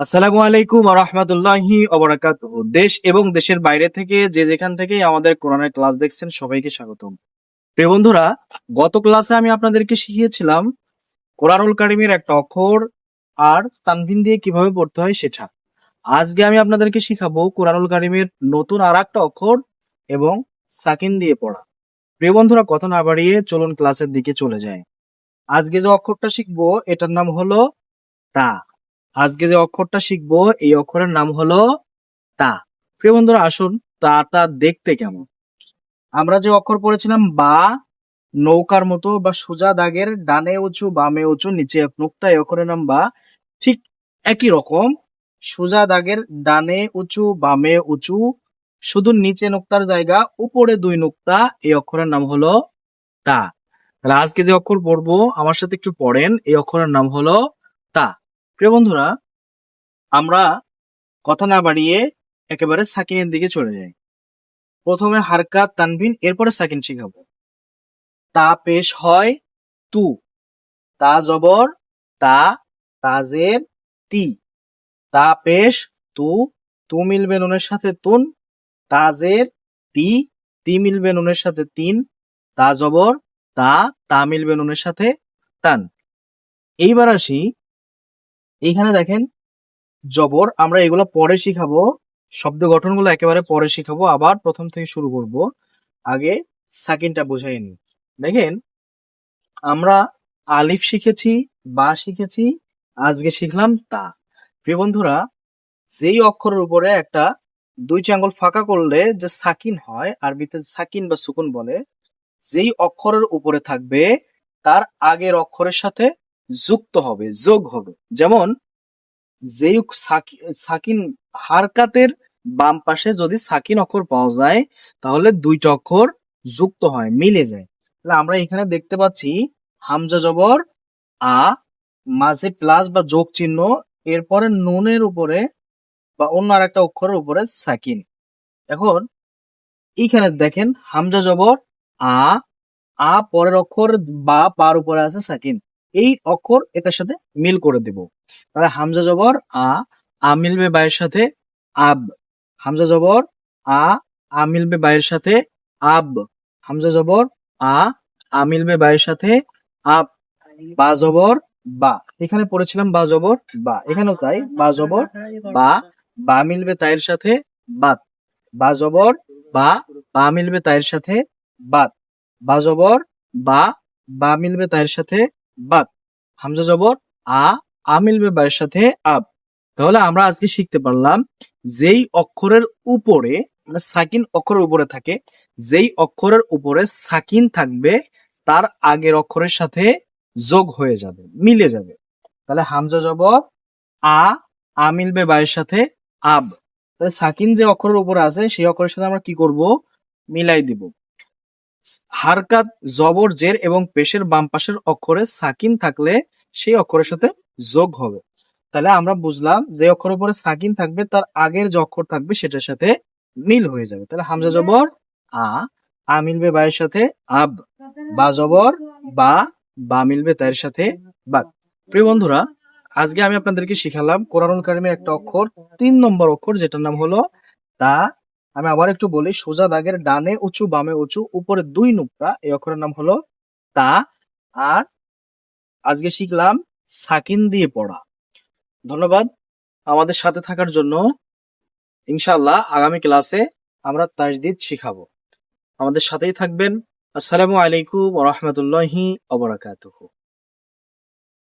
আসসালামু আলাইকুম রহমতুল্লাহি অবরাকাত দেশ এবং দেশের বাইরে থেকে যে যেখান থেকে আমাদের কোরআনের ক্লাস দেখছেন, সবাইকে স্বাগতম। প্রিয় বন্ধুরা, গত ক্লাসে আমি আপনাদেরকে শিখিয়েছিলাম কোরআনুল কারিমের একটা অক্ষর আর তানভিন দিয়ে কীভাবে পড়তে হয় সেটা। আজকে আমি আপনাদেরকে শিখাবো কোরআনুল কারিমের নতুন আর একটা অক্ষর এবং সাকিন দিয়ে পড়া। প্রিয় বন্ধুরা, কথা না বাড়িয়ে চলুন ক্লাসের দিকে চলে যায় আজকে যে অক্ষরটা শিখব, এটার নাম হলো তা আজকে যে অক্ষরটা শিখব, এই অক্ষরের নাম হলো তা। প্রিয় বন্ধুরা, আসুন তাটা দেখতে কেমন। আমরা যে অক্ষর পড়েছিলাম, বা, নৌকার মতো বা সোজা দাগের ডানে উঁচু, বামে উঁচু, নিচে এক নোক্তা, এই অক্ষরের নাম বা, ঠিক একই রকম। সোজা দাগের ডানে উঁচু, বামে উঁচু, শুধু নিচে নোক্তার জায়গা, উপরে দুই নোক্তা, এই অক্ষরের নাম হলো তা। তাহলে আজকে যে অক্ষর পড়ব, আমার সাথে একটু পড়েন, এই অক্ষরের নাম হলো তা। প্রিয় বন্ধুরা, আমরা কথা না বাড়িয়ে একেবারে সাকিনের দিকে চলে যাই। প্রথমে হারকা তানবিন এরপরে সাকিন শিখাবো। তা পেশ হয় তু, তা জবর, তা তাজের তি। তা পেশ তু তু মিলবে নুনের সাথে তুন, তাজের তি তি মিলবে নুনের সাথে তিন, তা জবর, তা তা মিলবে নুনের সাথে তান। এইবার আসি এইখানে দেখেন, জবর, আমরা এগুলো পরে শিখাবো, শব্দ গঠনগুলো একেবারে পরে শিখাবো, আবার প্রথম থেকে শুরু করব। আগে সাকিনটা বোঝাই নি। দেখেন, আমরা আলিফ শিখেছি, বা শিখেছি, আজকে শিখলাম তা। প্রিয় বন্ধুরা, যেই অক্ষরের উপরে একটা দুই চাঙ্গল ফাঁকা করলে যে সাকিন হয়, আরবিতে সাকিন বা সুকুন বলে, যেই অক্ষরের উপরে থাকবে, তার আগের অক্ষরের সাথে যুক্ত হবে, যোগ হবে। যেমন সাকি- সাকিন হারকাতের বাম পাশে যদি সাকিন অক্ষর পাওয়া যায়, তাহলে দুইটা অক্ষর যুক্ত হয়, মিলে যায়। তাহলে আমরা এখানে দেখতে পাচ্ছি, হামজা জবর, আ, মাঝে প্লাস বা যোগ চিহ্ন, এরপরে নুনের উপরে বা অন্য আর একটা অক্ষরের উপরে সাকিন। এখন, এইখানে দেখেন, হামজা জবর, আ আ পরের অক্ষর বা পার উপরে আছে সাকিন। এই অক্ষর এটার সাথে মিল করে দেব। তাহলে হামজা জবর আ আ মিলবে বায়ের সাথে আব। হামজা জবর আ আ মিলবে বায়ের সাথে আব। হামজা জবর আ আ মিলবে বায়ের সাথে আব। বা জবর বা। এখানে পড়েছিলাম বা জবর বা। এখানেও তাই, বা জবর বা বা মিলবে তাইয়ের সাথে বাত। বা জবর বা বা মিলবে তাইয়ের সাথে বাত। বা জবর বা বা মিলবে তাইয়ের সাথে বাত হামজা জবর, আ আ মিলবে সাথে আব। তাহলে আমরা আজকে শিখতে পারলাম, যেই অক্ষরের উপরে মানে সাকিন অক্ষরের উপরে থাকে, যেই অক্ষরের উপরে সাকিন থাকবে, তার আগের অক্ষরের সাথে যোগ হয়ে যাবে, মিলে যাবে। তাহলে হামজা জবর, আ আ মিলবে সাথে আব। তাহলে সাকিন যে অক্ষরের উপরে আছে, সেই অক্ষরের সাথে আমরা কি করব? মিলাই দিব। হারকাত জবর জের এবং পেশের বাম পাশের অক্ষরে সাকিন থাকলে সেই অক্ষরের সাথে যোগ হবে। তাহলে আমরা বুঝলাম যে অক্ষরের উপরে সাকিন থাকবে তার আগের যে অক্ষর থাকবে সেটার সাথে মিল হয়ে যাবে। তাহলে হামজা জবর আ আ মিলবে বায়ের সাথে আব বা জবর বা বা মিলবে তার সাথে বা প্রিয় বন্ধুরা আজকে আমি আপনাদেরকে শিখালাম কোরআনুল কারিমের একটা অক্ষর তিন নম্বর অক্ষর যেটার নাম হলো তা আমি আবার একটু বলি, সোজা দাগের ডানে উঁচু, বামে উঁচু, উপরে দুই নুক্তা এই অক্ষরের নাম হলো তা, আর আজকে শিখলাম সাকিন দিয়ে পড়া। ধন্যবাদ আমাদের সাথে থাকার জন্য। ইনশাআল্লাহ আগামী ক্লাসে আমরা তাজদিদ শিখাবো। আমাদের সাথেই থাকবেন। আসসালামু আলাইকুম রহমতুল্লাহি অবরাকাতুহু